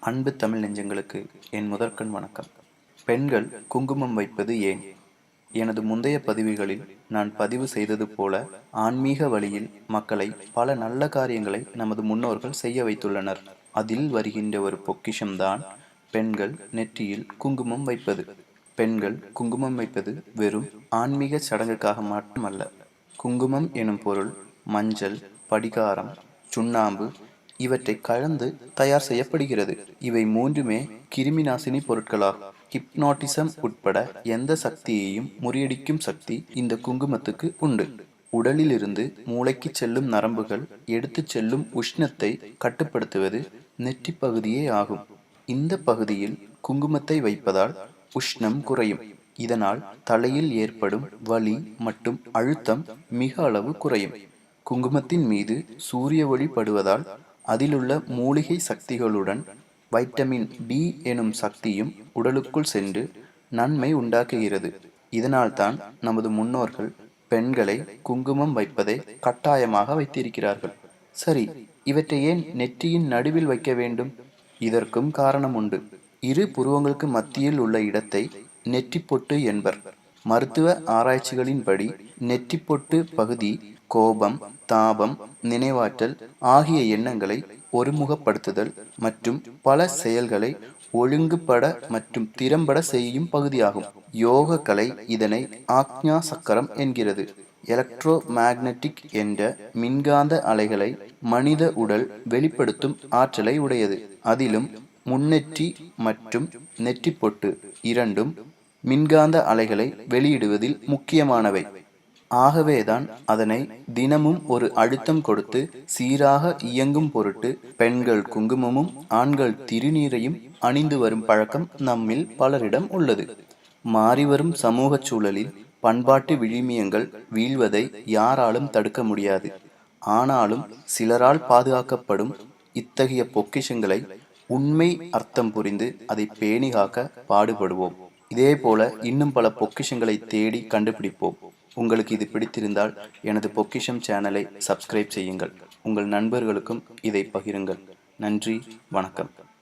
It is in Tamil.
அன்பு தமிழ் நெஞ்சங்களுக்கு என் முதற்கண் வணக்கம். பெண்கள் குங்குமம் வைப்பது ஏன்? எனது முந்தைய பதிவுகளில் நான் பதிவு செய்தது போல ஆன்மீக வழியில் மக்களை பல நல்ல காரியங்களை நமது முன்னோர்கள் செய்ய வைத்துள்ளனர். அதில் வருகின்ற ஒரு பொக்கிஷம்தான் பெண்கள் நெற்றியில் குங்குமம் வைப்பது. பெண்கள் குங்குமம் வைப்பது வெறும் ஆன்மீக சடங்குக்காக மட்டுமல்ல. குங்குமம் எனும் பொருள் மஞ்சள் படிகாரம் சுண்ணாம்பு இவற்றை கலந்து தயார் செய்யப்படுகிறது. இவை மூன்றுமே கிருமி நாசினி பொருட்களாகும் ஹிப்னாட்டிசம் உட்பட எந்த சக்தியையும் முறியடிக்கும் சக்தி இந்த குங்குமத்துக்கு உண்டு. உடலிலிருந்து மூளைக்கு செல்லும் நரம்புகள் எடுத்துச் செல்லும் உஷ்ணத்தை கட்டுப்படுத்துவது நெற்றி பகுதியே ஆகும். இந்த பகுதியில் குங்குமத்தை வைப்பதால் உஷ்ணம் குறையும். இதனால் தலையில் ஏற்படும் வலி மற்றும் அழுத்தம் மிக அளவு குறையும். குங்குமத்தின் மீது சூரிய ஒளி படுவதால் அதிலுள்ள மூலிகை சக்திகளுடன் வைட்டமின் பி எனும் சக்தியும் உடலுக்குள் சென்று நன்மை உண்டாக்குகிறது. இதனால்தான் நமது முன்னோர்கள் பெண்களை குங்குமம் வைப்பதை கட்டாயமாக வைத்திருக்கிறார்கள். சரி இவற்றை ஏன் நெற்றியின் நடுவில் வைக்க வேண்டும்? இதற்கும் காரணம் உண்டு. இரு புருவங்களுக்கு மத்தியில் உள்ள இடத்தை நெற்றிப்பொட்டு என்பர். மருத்துவ ஆராய்ச்சிகளின்படி நெற்றிப்பொட்டு பகுதி கோபம் தாபம் நினைவாற்றல் ஆகிய எண்ணங்களை ஒருமுகப்படுத்துதல் மற்றும் பல செயல்களை ஒழுங்குபட மற்றும் திறம்பட செய்யும் பகுதியாகும். யோக கலை இதனை ஆக்ஞா சக்கரம் என்கிறது. எலக்ட்ரோ மேக்னட்டிக் என்ற மின்காந்த அலைகளை மனித உடல் வெளிப்படுத்தும் ஆற்றலை உடையது. அதிலும் முன்னெற்றி மற்றும் நெற்றி பொட்டு இரண்டும் மின்காந்த அலைகளை வெளியிடுவதில் முக்கியமானவை. ஆகவேதான் அதனை தினமும் ஒரு அழுத்தம் கொடுத்து சீராக இயங்கும் பொருட்டு பெண்கள் குங்குமமும் ஆண்கள் திருநீரையும் அணிந்து வரும் பழக்கம் நம்மில் பலரிடம் உள்ளது. மாறிவரும் சமூக சூழலில் பண்பாட்டு விழுமியங்கள் வீழ்வதை யாராலும் தடுக்க முடியாது. ஆனாலும் சிலரால் பாதுகாக்கப்படும் இத்தகைய பொக்கிஷங்களை உண்மை அர்த்தம் புரிந்து அதை பேணி காக்க பாடுபடுவோம். இதேபோல இன்னும் பல பொக்கிஷங்களை தேடி கண்டுபிடிப்போம். உங்களுக்கு இது பிடித்திருந்தால் எனது பொக்கிஷம் சேனலை சப்ஸ்கிரைப் செய்யுங்கள். உங்கள் நண்பர்களுக்கும் இதை பகிருங்கள். நன்றி வணக்கம்.